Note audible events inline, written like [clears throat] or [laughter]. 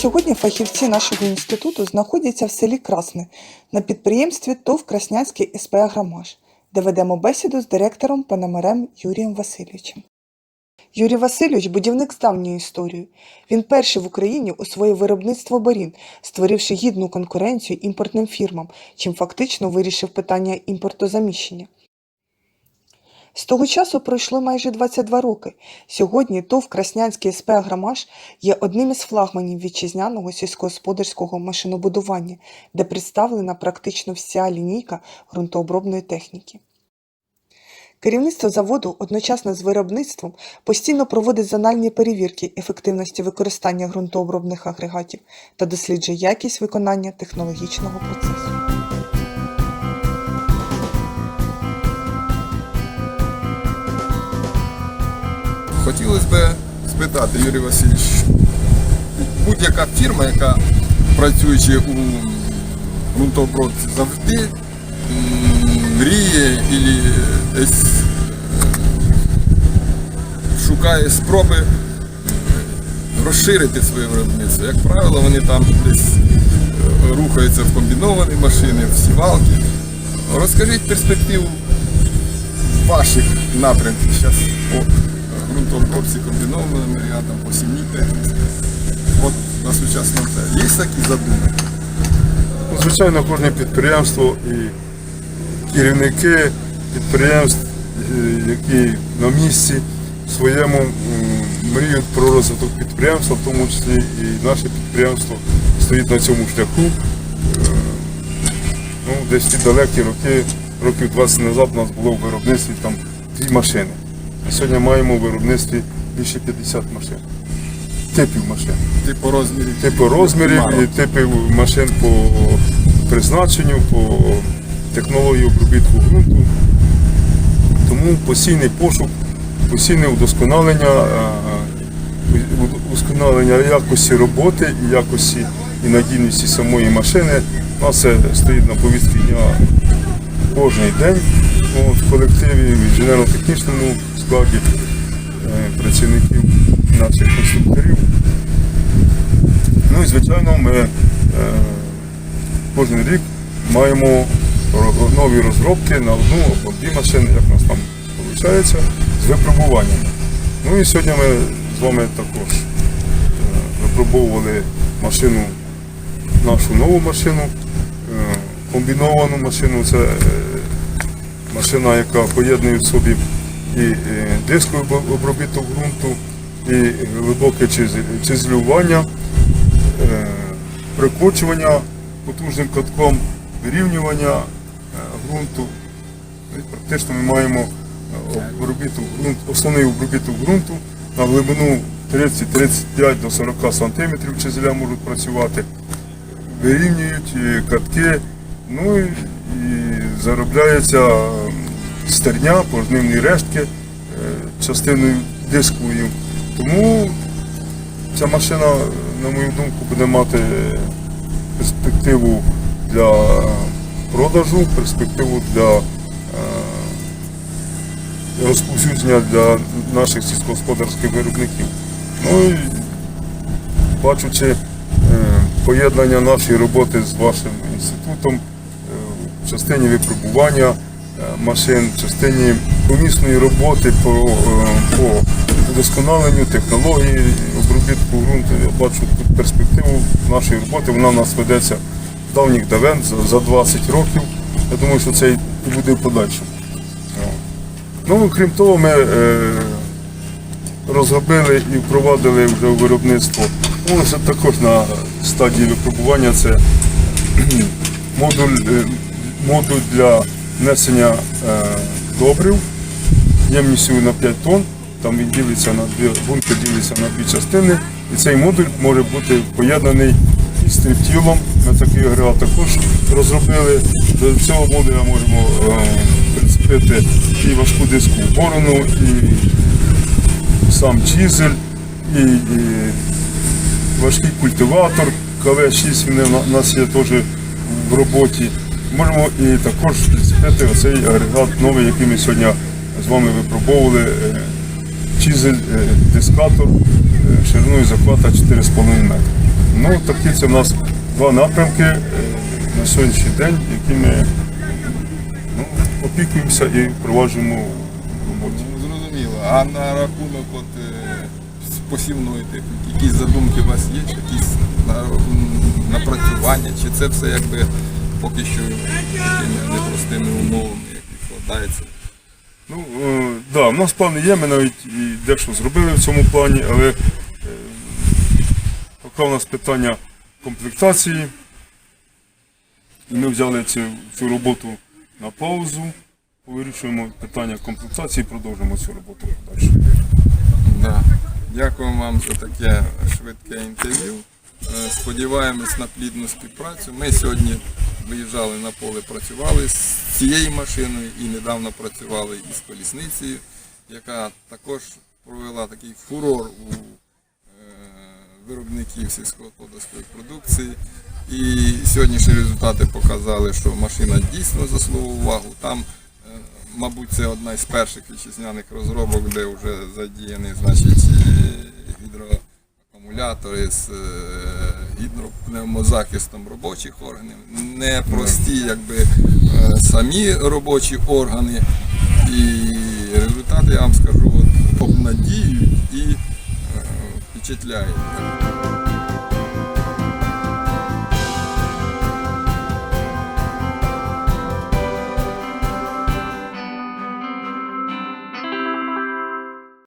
Сьогодні фахівці нашого інституту знаходяться в селі Красне на підприємстві ТОВ Краснянський СП «Агромаш», де ведемо бесіду з директором Пономарем Юрієм Васильовичем. Юрій Васильович – будівник з давньою історією. Він перший в Україні освоїв виробництво борін, створивши гідну конкуренцію імпортним фірмам, чим фактично вирішив питання імпортозаміщення. З того часу пройшло майже 22 роки. Сьогодні ТОВ Краснянський СП «Агромаш» є одним із флагманів вітчизняного сільськогосподарського машинобудування, де представлена практично вся лінійка ґрунтообробної техніки. Керівництво заводу одночасно з виробництвом постійно проводить зональні перевірки ефективності використання ґрунтообробних агрегатів та досліджує якість виконання технологічного процесу. Хотілося б спитати, Юрій Васильович, будь-яка фірма, яка працюючи у ґрунтообробці, завжди мріє і шукає спроби розширити своє виробництво. Як правило, вони там десь е, рухаються в комбіновані машини, в сівалки. Розкажіть перспективу ваших напрямків зараз ґрунтообробці комбінованими рядом, по сім'ї техніці. От на сучасному те. Є такі задуми? Звичайно, кожне підприємство і керівники підприємств, які на місці своєму мріють про розвиток підприємства, в тому числі і наше підприємство стоїть на цьому шляху. Е, Ну, десь ті далекі роки, років 20 назад у нас було в виробництві там дві машини. Сьогодні маємо в виробництві більше 50 машин, типів машин Типу розмірів? типу розмірів і типів машин по призначенню, по технології обробітку ґрунту. Тому постійний пошук, постійне удосконалення, удосконалення якості роботи і якості і надійності самої машини. У нас це стоїть на повістці дня кожен день в колективі, в інженерно-технічному складі е, працівників наших конструкторів. Ну і звичайно, ми е, кожен рік маємо нові розробки на одну або дві машини, як у нас там виходить, з випробуваннями. Ну і сьогодні ми з вами також е, випробовували машину, нашу нову машину, комбіновану машину. Це е, машина, яка поєднує в собі і е, дисковий обробіток ґрунту, і глибоке чизлювання, е, прикочування потужним катком, вирівнювання ґрунту. Практично ми маємо обробіток основний обробіток ґрунту на глибину 30-35 до 40 см чизеля можуть працювати, вирівнюють катки, ну і, і заробляється стерня, пожнивні рештки е, частиною дисковою. Тому Ця машина, на мою думку, буде мати перспективу для продажу, перспективу для е, розповсюдження для наших сільськогосподарських виробників. Ну і бачучи е, поєднання нашої роботи з вашим інститутом в частині випробування е, машин, в частині помісної роботи по, е, по удосконаленню технології обробітку ґрунту. Я бачу перспективу нашої роботи. Вона у нас ведеться давніх давен, за- за 20 років. Я думаю, що це і буде в подальшому. Ну, крім того, ми е, розробили і впровадили вже у виробництво. Ну, також на стадії випробування. Це [clears throat] модуль, е, модуль для внесення е, добрив ємністю на 5 тонн. Там він ділиться на дві бункер ділиться на дві частини. І цей модуль може бути поєднаний із стріптілом. Ми такий агрегат також розробили. До цього модуля можемо е, прицепити і важку диску борону, і сам чизель, і, і важкий культиватор. КВ-6 у нас є теж в роботі. Можемо і також прицепити оцей агрегат новий, який ми сьогодні з вами випробовували. е, Чизель, е, дискатор е, шириною захвата 4,5 метри. Ну, такі це в нас два напрямки на сьогоднішній день, які ми ну, опікуємося і впроваджуємо в роботі. Ну, зрозуміло. А на рахунок от, посівної техніки, якісь задумки у вас є, якісь напрацювання, чи це все якби поки що такими непростими умовами, як відкладається? Ну, е, да, в нас плани є, ми навіть і дещо зробили в цьому плані, але е, поки у нас питання комплектації, і ми взяли цю, цю роботу на паузу, вирішуємо питання комплектації і продовжимо цю роботу далі. Да. Дякую вам за таке швидке інтерв'ю. Е, Сподіваємось на плідну співпрацю. Ми сьогодні виїжджали на поле, працювали з цією машиною і недавно працювали із колісницею, яка також провела такий фурор у е, виробників сільськогосподарської продукції. І сьогоднішні результати показали, що машина дійсно заслуговує увагу. Там Е, Мабуть, це одна із перших вітчизняних розробок, де вже задіяні значить, гідроакумулятори з е, гідропневмозахистом робочих органів. Не прості, якби е, самі робочі органи. І результати, я вам скажу, от, обнадіюють і е, впечатляють.